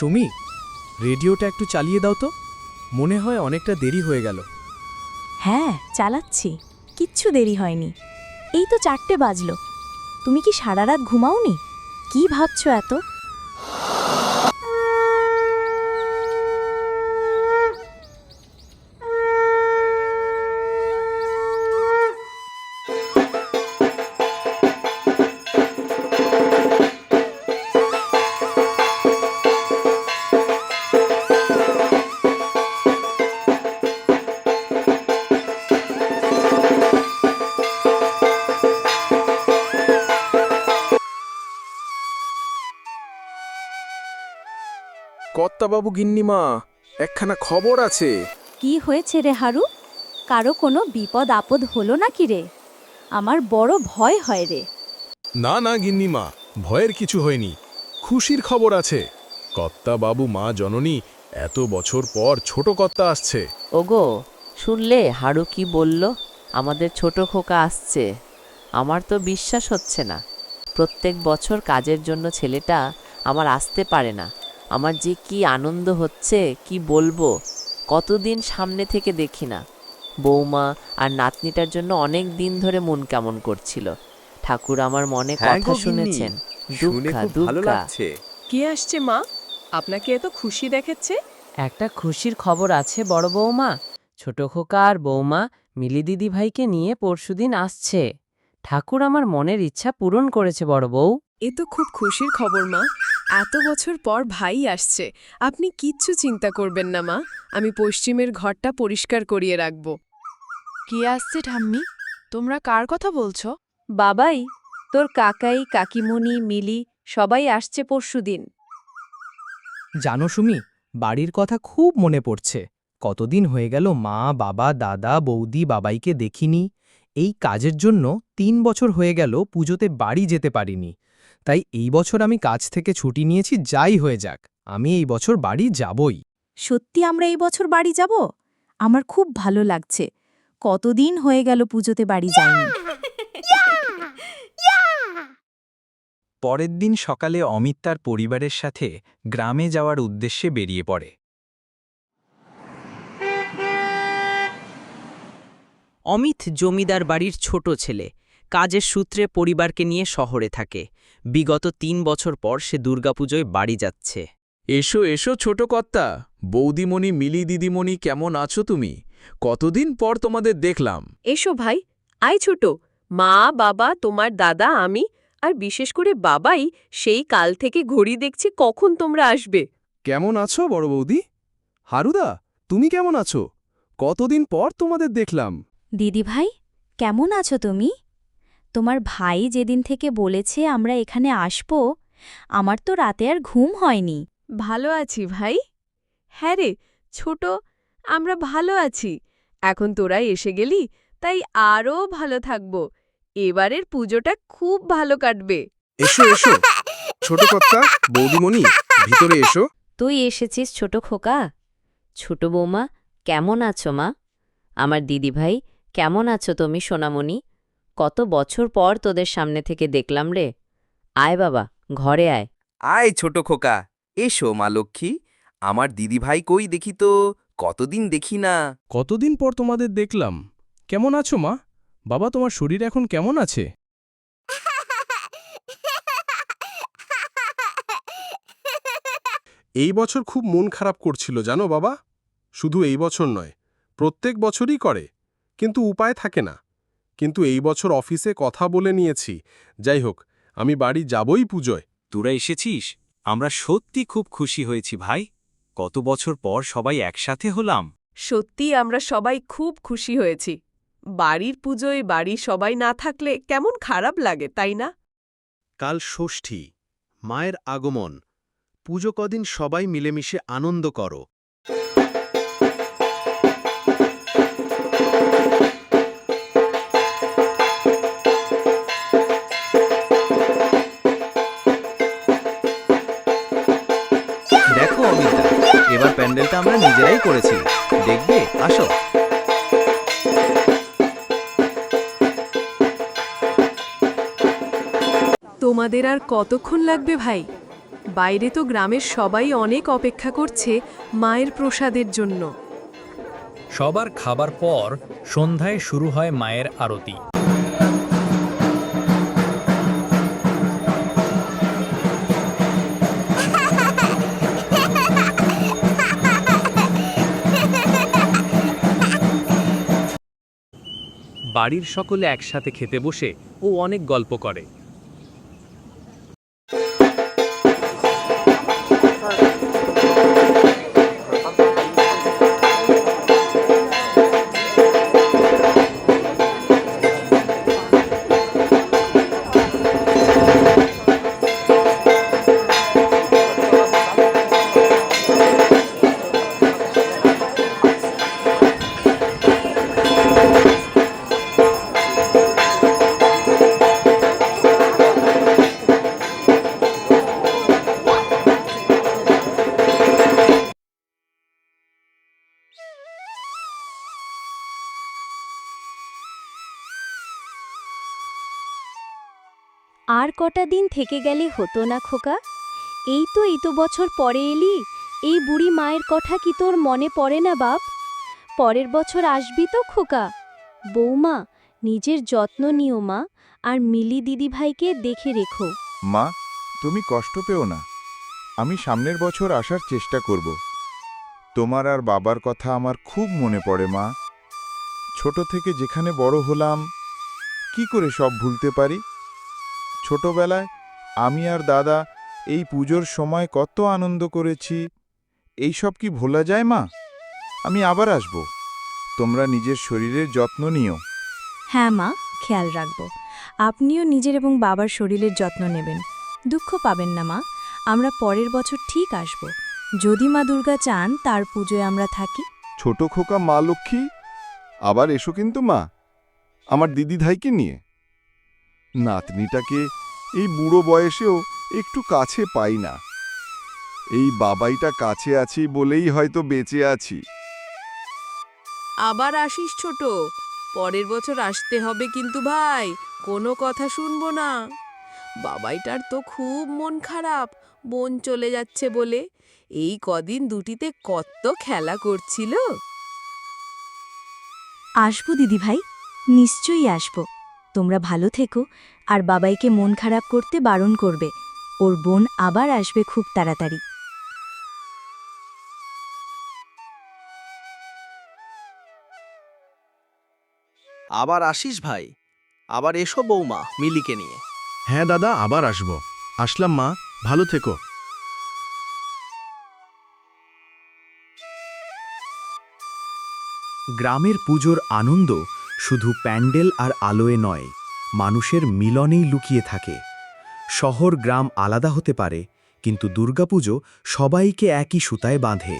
সুমি, রেডিওটা একটু চালিয়ে দাও তো। মনে হয় অনেকটা দেরি হয়ে গেল। হ্যাঁ চালাচ্ছি। কিচ্ছু দেরি হয়নি। এই তো চারটে বাজলো। তুমি কি সারা রাত ঘুমাওনি? কি ভাবছ এত? কর্তাবাবু গিন্নিমা একখানা খবর আছে। কি হয়েছে রে হারু? কারও কোনো বিপদ আপদ হলো নাকি রে? আমার বড় ভয় হয় রে। না না গিন্নিমা ভয়ের কিছু হয়নি। খুশির খবর আছে। কর্তা বাবু মা জননী এত বছর পর ছোট কর্তা আসছে। ওগো শুনলে হারু কি বলল? আমাদের ছোট খোকা আসছে। আমার তো বিশ্বাস হচ্ছে না। প্রত্যেক বছর কাজের জন্য ছেলেটা আমার আসতে পারে না। আমার যে কি আনন্দ হচ্ছে কি বলব? কতদিন সামনে থেকে দেখি না। বৌমা আর নাতনিটার জন্য অনেক দিন ধরে মন কেমন করছিল। ঠাকুর আমার মনে হ্যাঁ কথা গো গিন্নি, শুনেছেন। শুনে দুঃখা খুব ভালো দুঃখা। লাগছে। কে আসছে মা? আপনাকে এত খুশি দেখাচ্ছে একটা খুশির খবর আছে বড় বৌমা। ছোট খোকা আর বৌমা মিলি দিদি ভাইকে নিয়ে পরশুদিন আসছে। ঠাকুর আমার মনের ইচ্ছা পূরণ করেছে বড় বউ। এ তো খুব খুশির খবর মা। এত বছর পর ভাই আসছে। আপনি কিচ্ছু চিন্তা করবেন না মা। আমি পশ্চিমের ঘরটা পরিষ্কার করিয়ে রাখব। কে আসছে ঠাম্মি? তোমরা কার কথা বলছ? বাবাই তোর কাকাই কাকিমণি মিলি সবাই আসছে পরশুদিন জানো সুমি বাড়ির কথা খুব মনে পড়ছে। কতদিন হয়ে গেল মা বাবা দাদা বৌদি বাবাইকে দেখিনি। এই কাজের জন্য তিন বছর হয়ে গেল পুজোতে বাড়ি যেতে পারিনি। তাই এই বছর আমি কাজ থেকে ছুটি নিয়েছি যাই হয়ে যাক। আমি এই বছর বাড়ি যাবই। সত্যি আমরা এই বছর বাড়ি যাব? আমার খুব ভালো লাগছে। কতদিন হয়ে গেল পুজোতে বাড়ি যাইনি। পরের দিন সকালে অমিত তার পরিবারের সাথে গ্রামে যাওয়ার উদ্দেশ্যে বেরিয়ে পড়ে। অমিত জমিদার বাড়ির ছোট ছেলে। কাজের সূত্রে পরিবারকে নিয়ে শহরে থাকে। বিগত তিন বছর পর সে দুর্গাপুজোয় বাড়ি যাচ্ছে। এসো এসো ছোট কর্তা। বৌদিমণি মিলি দিদিমণি কেমন আছো তুমি? কতদিন পর তোমাদের দেখলাম। এসো ভাই আয় ছোট। মা বাবা তোমার দাদা আমি আর বিশেষ করে বাবাই সেই কাল থেকে ঘড়ি দেখছি কখন তোমরা আসবে। কেমন আছো বড় বৌদি? হারুদা তুমি কেমন আছো? কতদিন পর তোমাদের দেখলাম। দিদি ভাই কেমন আছো তুমি? তোমার ভাই যেদিন থেকে বলেছে আমরা এখানে আসব আমার তো রাতে আর ঘুম হয়নি। ভালো আছি ভাই। হ্যাঁ রে ছোট আমরা ভালো আছি। এখন তোরা এসে গেলি তাই আরও ভালো থাকব। এবারের পুজোটা খুব ভালো কাটবে। এসো এসো। ছোট কর্তা বৌদিমণি ভিতরে এসো। তুই এসেছিস ছোট খোকা? ছোট বৌমা কেমন আছো মা? আমার দিদিভাই কেমন আছো তুমি সোনামণি? কত বছর পর তোদের সামনে থেকে দেখলাম রে। আয় বাবা ঘরে আয়। আয় ছোট খোকা এসো মা লক্ষ্মী। আমার দিদিভাই কই দেখি তো কতদিন দেখি না। কতদিন পর তোমাদের দেখলাম। কেমন আছো মা? বাবা তোমার শরীর এখন কেমন আছে? এই বছর খুব মন খারাপ করছিল জানো বাবা? শুধু এই বছর নয় প্রত্যেক বছরই করে কিন্তু উপায় থাকে না। কিন্তু এই বছর অফিসে কথা বলে নিয়েছি। যাই হোক আমি বাড়ি যাবই পুজোয়। তোরা এসেছিস? আমরা সত্যি খুব খুশি হয়েছি ভাই। কত বছর পর সবাই একসাথে হলাম। সত্যি আমরা সবাই খুব খুশি হয়েছি। বাড়ির পুজোয় বাড়ি সবাই না থাকলে কেমন খারাপ লাগে তাই না? কাল ষষ্ঠী মায়ের আগমন। পুজো কদিন সবাই মিলেমিশে আনন্দ করো। করেছি। দেখবে? আসো। তোমাদের আর কতক্ষণ লাগবে ভাই? বাইরে তো গ্রামের সবাই অনেক অপেক্ষা করছে মায়ের প্রসাদের জন্য। সবার খাবার পর সন্ধ্যায় শুরু হয় মায়ের আরতি। বাড়ির সকলে একসাথে খেতে বসে ও অনেক গল্প করে। কটা দিন থেকে গেলে হতো না খোকা? এই তো এই তো বছর পরে এলি, এই বুড়ি মায়ের কথা কি তোর মনে পড়ে না বাপ? পরের বছর আসবি তো খোকা। বৌমা, নিজের যত্ন নিও মা, আর মিলি দিদিভাইকে দেখে রেখো। মা, তুমি কষ্ট পেও না। আমি সামনের বছর আসার চেষ্টা করব। তোমার আর বাবার কথা আমার খুব মনে পড়ে মা। ছোট থেকে যেখানে বড় হলাম, কি করে সব ভুলতে পারি? ছোটবেলায় আমি আর দাদা এই পুজোর সময় কত আনন্দ করেছি। এই সব কি ভোলা যায় মা? আমি আবার আসব। তোমরা নিজের শরীরের যত্ন নিও। হ্যাঁ মা খেয়াল রাখব। আপনিও নিজের এবং বাবার শরীরের যত্ন নেবেন। দুঃখ পাবেন না মা আমরা পরের বছর ঠিক আসব। যদি মা দুর্গা চান তার পুজোয় আমরা থাকি। ছোট খোকা মা লক্ষ্মী? আবার এসো কিন্তু মা আমার দিদি ভাইকে নিয়ে। নাতনিটাকে এই বুড়ো বয়সেও একটু কাছে পাই না। এই বাবাইটা কাছে আছি বলেই হয়তো বেঁচে আছি। আবার আসিস ছোট পরের বছর আসতে হবে কিন্তু ভাই কোনো কথা শুনব না। বাবাইটার তো খুব মন খারাপ বোন চলে যাচ্ছে বলে। এই কদিন দুটিতে কত খেলা করছিল। আসব দিদি ভাই নিশ্চয়ই আসব। তোমরা ভালো থেকো আর বাবাইকে মন খারাপ করতে বারণ করবে। ওর বোন আবার আসবে খুব তাড়াতাড়ি। আবার আসিস ভাই। আবার এসো বৌমা মিলিকে নিয়ে। হ্যাঁ দাদা আবার আসব। আসলাম মা ভালো থেকো। গ্রামের পুজোর আনন্দ শুধু প্যান্ডেল আর আলোয় নয়, মানুষের মিলনেই লুকিয়ে থাকে। শহর, গ্রাম আলাদা হতে পারে, কিন্তু দুর্গাপুজো সবাইকে একই সুতায় বাঁধে।